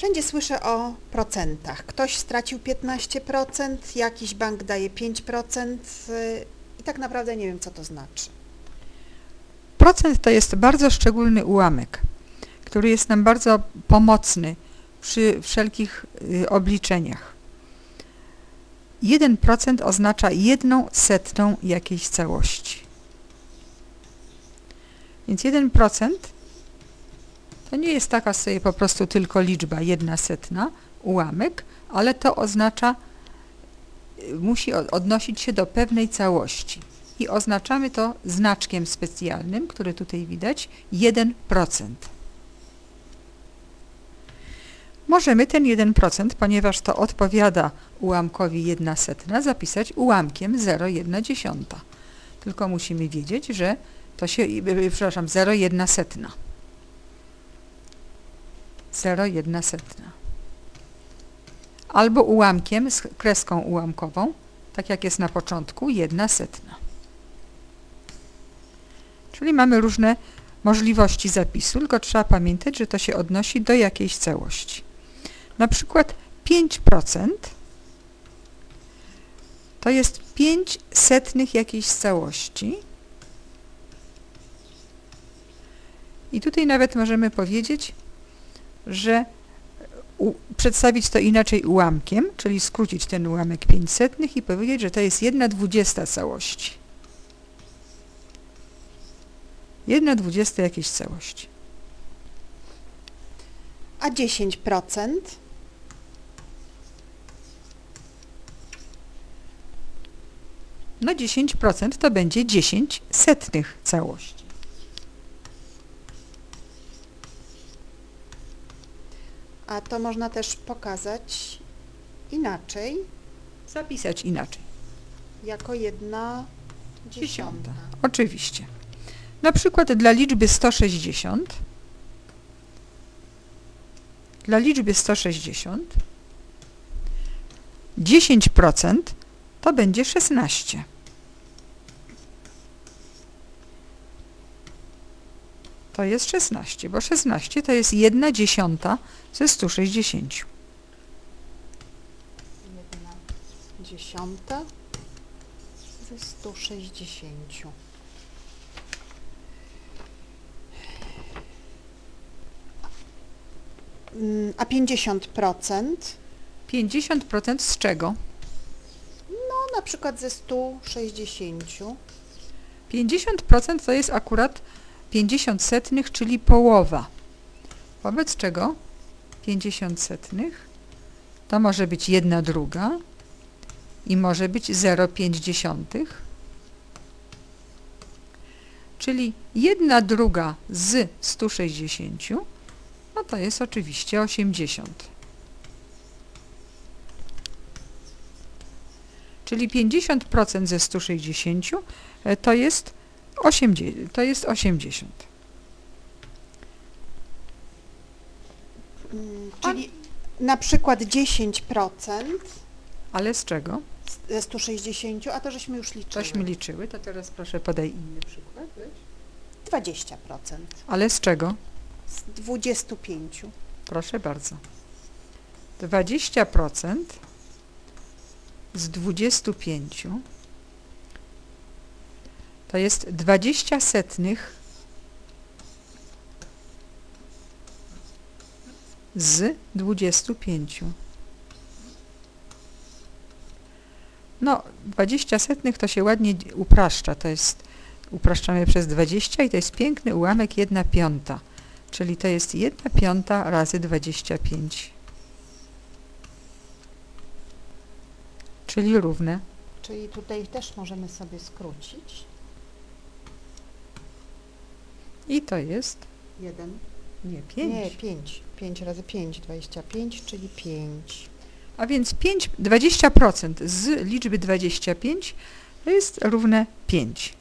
Wszędzie słyszę o procentach. Ktoś stracił 15%, jakiś bank daje 5% y, i tak naprawdę nie wiem, co to znaczy. Procent to jest bardzo szczególny ułamek, który jest nam bardzo pomocny przy wszelkich y, obliczeniach. 1% oznacza jedną setną jakiejś całości. Więc 1% to nie jest taka sobie po prostu tylko liczba jedna setna, ułamek, ale to oznacza, y, musi odnosić się do pewnej całości. I oznaczamy to znaczkiem specjalnym, który tutaj widać, 1%. Możemy ten 1%, ponieważ to odpowiada ułamkowi 1 setna, zapisać ułamkiem 0,1. Tylko musimy wiedzieć, że to się, y, przepraszam, 0,1 setna. 0,1 setna. Albo ułamkiem z kreską ułamkową, tak jak jest na początku, 1 setna. Czyli mamy różne możliwości zapisu, tylko trzeba pamiętać, że to się odnosi do jakiejś całości. Na przykład 5% to jest 5 setnych jakiejś całości. I tutaj nawet możemy powiedzieć, że u, przedstawić to inaczej ułamkiem, czyli skrócić ten ułamek 5 setnych i powiedzieć, że to jest 1 dwudziesta całości. 1 dwudziesta jakiejś całości. A 10%? No 10% to będzie 10 setnych całości. A to można też pokazać inaczej, Zapisać inaczej. jako jedna dziesiąta. Oczywiście. Na przykład dla liczby 160 dla liczby 160 10% to będzie 16. To jest 16, bo 16 to jest 1 dziesiąta ze 160. Jedna dziesiąta ze 160. Mm, A 50%? 50% z czego? No na przykład ze 160. 50% to jest akurat 50 setnych, czyli połowa. Wobec czego 50 setnych to może być 1 druga i może być 0,5. Czyli 1 druga z 160 no to jest oczywiście 80. Czyli 50% ze 160 e, to jest 80. To jest 80. Mm, Czyli na przykład 10% Ale z czego? z- ze 160, a to żeśmy już liczyli. Tośmy liczyły, to teraz proszę podaj inny przykład. 20% Ale z czego? z 25. Proszę bardzo. 20% z 25 to jest 20 setnych z 25. No, 20 setnych to się ładnie upraszcza. To jest, upraszczamy przez 20 i to jest piękny ułamek 1 piąta. Czyli to jest 1 piąta razy 25. Czyli równe. Czyli tutaj też możemy sobie skrócić. I to jest, 1. nie 5. Nie, 5. 5 razy 5, 25, czyli 5. A więc 5, 20% z liczby 25 to jest równe 5.